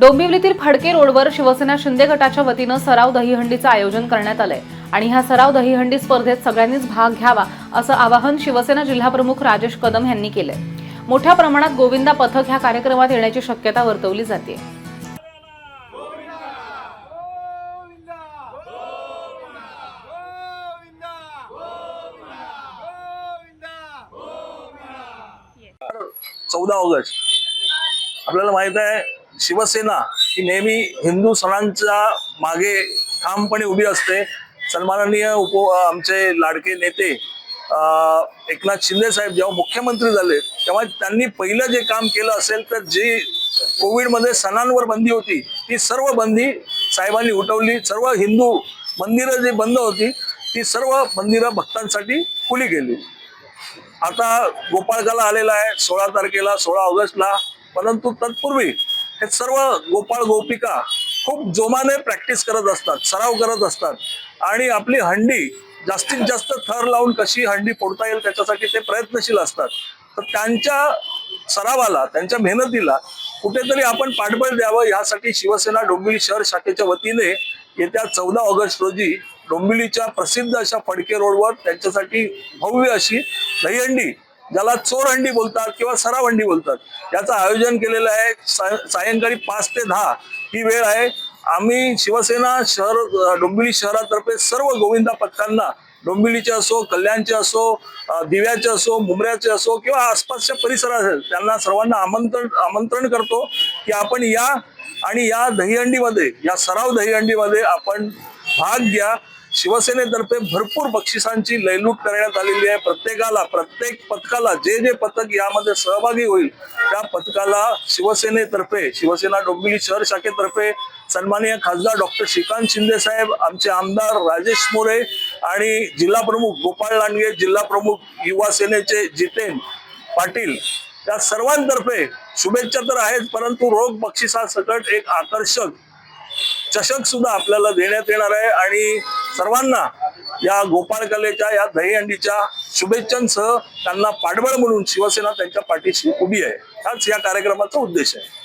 डोंबिवलीतील फडके रोडवर शिवसेना शिंदे गटाच्या वतीनं सराव दहीहंडीचं आयोजन करण्यात आलंय. आणि ह्या सराव दहीहंडी स्पर्धेत सगळ्यांनीच भाग घ्यावा असं आवाहन शिवसेना जिल्हाप्रमुख राजेश कदम यांनी केलंय. मोठ्या प्रमाणात गोविंदा पथक ह्या कार्यक्रमात येण्याची शक्यता वर्तवली जाते. चौदा ऑगस्ट. आपल्याला माहीत आहे शिवसेना ही नेहमी हिंदू सणांच्या मागे ठामपणे उभी असते. सन्माननीय उप आमचे लाडके नेते एकनाथ शिंदे साहेब जेव्हा मुख्यमंत्री झाले तेव्हा त्यांनी पहिलं जे काम केलं असेल तर जी कोविडमध्ये सणांवर बंदी होती ती सर्व बंदी साहेबांनी उठवली. सर्व हिंदू मंदिरं जी बंद होती ती सर्व मंदिरं भक्तांसाठी खुली गेली आता गोपाळकाला आलेला आहे सोळा तारखेला सोळा ऑगस्टला परंतु तत्पूर्वी हे सर्व गोपाळ गोपिका खूप जोमाने प्रॅक्टिस करत असतात सराव करत असतात. आणि आपली हंडी जास्तीत जास्त थर लावून कशी हंडी फोडता येईल त्याच्यासाठी ते प्रयत्नशील असतात. तर त्यांच्या सरावाला त्यांच्या मेहनतीला कुठेतरी आपण पाठबळ द्यावं. यासाठी शिवसेना डोंबिवली शहर शाखेच्या वतीने येत्या चौदा ऑगस्ट रोजी डोंबिवलीच्या प्रसिद्ध अशा फडके रोडवर त्यांच्यासाठी भव्य अशी दहीहंडी ज्याला चोरहंडी बोलतात किंवा सराव हंडी बोलतात. याचं आयोजन केलेलं आहे. सायंकाळी पाच ते दहा ही वेळ आहे. आम्ही शिवसेना शहर डोंबिवली शहरातर्फे सर्व गोविंदा पथकांना डोंबिवलीचे असो कल्याणचे असो दिव्याचे असो मुंबऱ्याचे असो किंवा आसपासच्या परिसरात असेल त्यांना सर्वांना आमंत्रण आमंत्रण करतो की आपण या आणि या दहीहंडीमध्ये या सराव दहीहंडीमध्ये आपण भाग घ्या. शिवसेनेतर्फे भरपूर बक्षिसांची लयलूट करण्यात आलेली आहे. प्रत्येकाला प्रत्येक पथकाला जे जे पथक यामध्ये सहभागी होईल त्या पथकाला शिवसेनेतर्फे शिवसेना डोंबिवली शहर शाखेतर्फे सन्माननीय खासदार डॉक्टर श्रीकांत शिंदे साहेब आमचे आमदार राजेश मोरे आणि जिल्हा प्रमुख गोपाळ लांडगे जिल्हा प्रमुख युवा सेनेचे जितेन पाटील त्या सर्वांतर्फे शुभेच्छा तर आहेत परंतु रोख बक्षिसासकट एक आकर्षक चषक सुद्धा आपल्याला देण्यात येणार आहे आणि सर्वांना या गोपाळ कलेच्या या दहीहंडीच्या शुभेच्छांसह त्यांना पाठबळ म्हणून शिवसेना त्यांच्या पाठीशी उभी आहे. हाच या कार्यक्रमाचा उद्देश आहे.